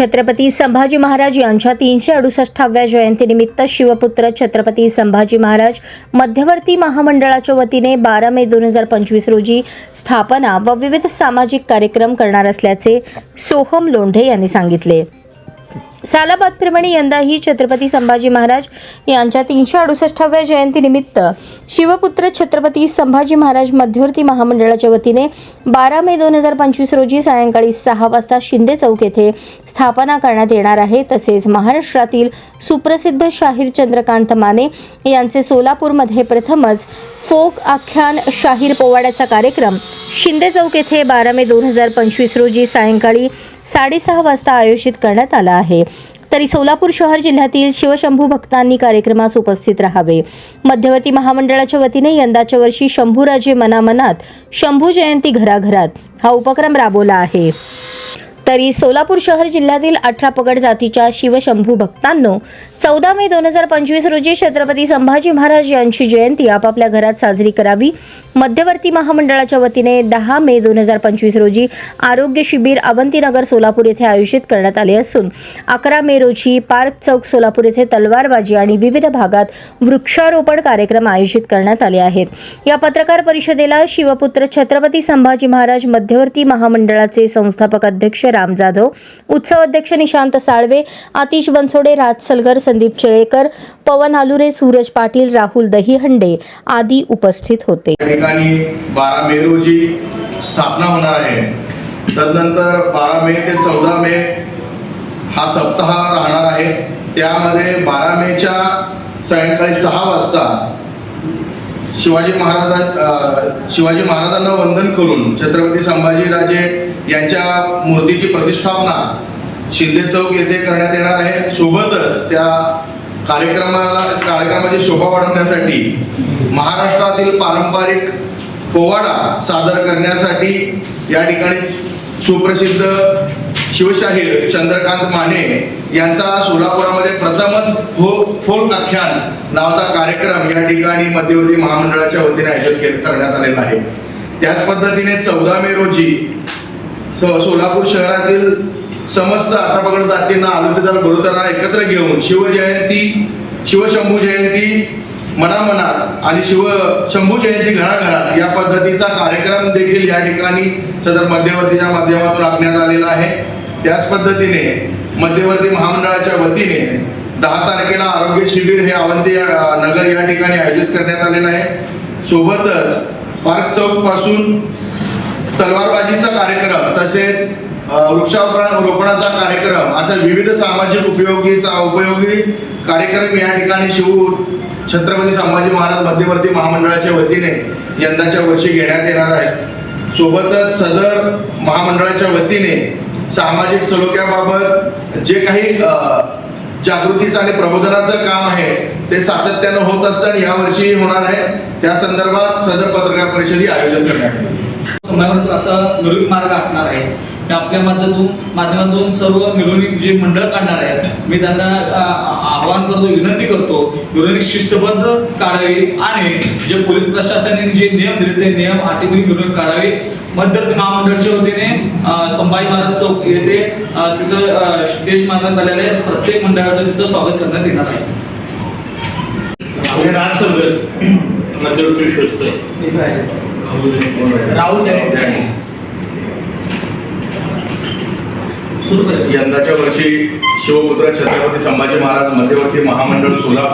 छत्रपती संभाजी महाराज यांच्या तीनशे अडुसष्टाव्या जयंतीनिमित्त शिवपुत्र छत्रपती संभाजी महाराज मध्यवर्ती महामंडळाच्या वतीने बारा मे दोन हजार पंचवीस रोजी स्थापना व विविध सामाजिक कार्यक्रम करणार असल्याचे सोहम लोंढे यांनी सांगितले. सालाबादप्रमाणे यंदाही छत्रपती संभाजी महाराज यांच्या तीनशे अडुसष्टाव्या जयंतीनिमित्त शिवपुत्र छत्रपती संभाजी महाराज मध्यवर्ती महामंडळाच्या वतीने बारा मे दोन हजार पंचवीस रोजी सायंकाळी सहा वाजता शिंदे चौक येथे स्थापना करण्यात येणार आहे. तसेच महाराष्ट्रातील सुप्रसिद्ध शाहीर चंद्रकांत माने यांचे सोलापूरमध्ये प्रथमच फोक आख्यान शाहीर पोवाड्याचा कार्यक्रम शिंदे चौक येथे बारा मे दोन हजार पंचवीस रोजी सायंकाळी साडेसहा वाजता आयोजित करण्यात आला आहे. तरी सोलापूर शहर जिल्ह्यातील शिवशंभू भक्तांनी कार्यक्रमास उपस्थित राहावे. मध्यवर्ती महामंडळाच्या वतीने यंदाच्या वर्षी शंभूराजे मनामनात शंभू जयंती घराघरात हा उपक्रम राबवला आहे. तरी सोलापूर शहर जिल्ह्यातील अठरा पगड जातीच्या शिवशंभू भक्तांनो चौदा मे दोन हजार पंचवीस रोजी छत्रपती संभाजी महाराज यांची जयंती आपापल्या घरात साजरी करावी. मध्यवर्ती महामंडळाच्या वतीने दहा मे दोन हजार पंचवीस रोजी आरोग्य शिबिर अवंतीनगर सोलापूर येथे आयोजित करण्यात आले असून अकरा मे रोजी पार्क चौक सोलापूर येथे तलवारबाजी आणि विविध भागात वृक्षारोपण कार्यक्रम आयोजित करण्यात आले आहेत. या पत्रकार परिषदेला शिवपुत्र छत्रपती संभाजी महाराज मध्यवर्ती महामंडळाचे संस्थापक अध्यक्ष राम जाधव उत्सव अध्यक्ष निशांत साळवे आतिश बनसोडे राज सलगर संदीप चेळेकर पवन आलुरे सूरज पाटील राहुल दहीहंडे आदी उपस्थित होते. ठिकाणी बारा मे रोजी स्थापना होणार आहे. तदनंतर बारा मे ते चौदा मे हा सप्ताह राहणार आहे. त्यामध्ये बारा मेच्या सायंकाळी सहा वाजता शिवाजी महाराजां शिवाजी महाराजांना वंदन करून छत्रपती संभाजीराजे यांच्या मूर्तीची प्रतिष्ठापना शिंदे चौक येथे करण्यात येणार आहे. सोबतच त्या कार्यक्रमाला कार्यक्रमाची शोभा वाढवण्यासाठी महाराष्ट्रातील पारंपरिक पोवाडा सादर करण्यासाठी या ठिकाणी सुप्रसिद्ध शिवशाहीर चंद्रकांत माने यांचा सोलापुरामध्ये प्रथमच फो फोक आख्यान नावाचा कार्यक्रम या ठिकाणी मध्यवर्ती महामंडळाच्या वतीने आयोजित के- करण्यात आलेला आहे. त्याच पद्धतीने चौदा मे रोजी सोलापूर शहरातील समस्त आतापकड जातींना आरोग्यदार बरोदरांना एकत्र घेऊन शिवजयंती शिवशंभू जयंती मनामनात आणि शिव शंभू जयंती घराघरात या पद्धतीचा कार्यक्रम देखील या ठिकाणी सदर मध्यवर्तीच्या माध्यमातून आखण्यात आलेला आहे. त्याच पद्धतीने मध्यवर्ती महामंडळाच्या वतीने दहा तारखेला आरोग्य शिबिर हे अवंती नगर या ठिकाणी आयोजित करण्यात आलेलं आहे. सोबतच पार्क चौकपासून तलवारबाजीचा कार्यक्रम तसेच वृक्षारोपण रोपणाचा कार्यक्रम असा विविध सामाजिक उपयोगीचा उपयोगी कार्यक्रम या ठिकाणी शिव छत्रपती संभाजी महाराज मध्यवर्ती महामंडळाच्या वतीने यंदाच्या वर्षी घेण्यात येणार आहे. सोबतच सदर महामंडळाच्या वतीने सामाजिक सलोख्याबाबत जे काही जागृतीचं आणि प्रबोधनाचं काम आहे ते सातत्यानं होत असतं आणि यावर्षी होणार आहे. त्या संदर्भात सदर पत्रकार परिषदेची आयोजन करण्यात आहे असा मार्ग असणार आहे मी आपल्या माध्यमातून माध्यमातून सर्व मिरवणूक जे मंडळ काढणार आहेत मी त्यांना आवाहन करतो विनंती करतो मिरवणूक शिस्तबद्ध काढावी आणि जे पोलीस प्रशासनाने जे नियम दिले ते नियम अटीमध्ये मिरवणूक काढावी. मध्यवर्ती महामंडळाच्या वतीने संभाजी महाराज चौक येथे तिथं स्टेज मारण्यात आलेलं प्रत्येक मंडळाचं तिथं स्वागत करण्यात येणार आहे. विश्वस्त राहुल सुरू यंदाच्या वर्षी शिवपुत्र छत्रपती संभाजी महाराज मध्यवर्ती महामंडळ सोलापूर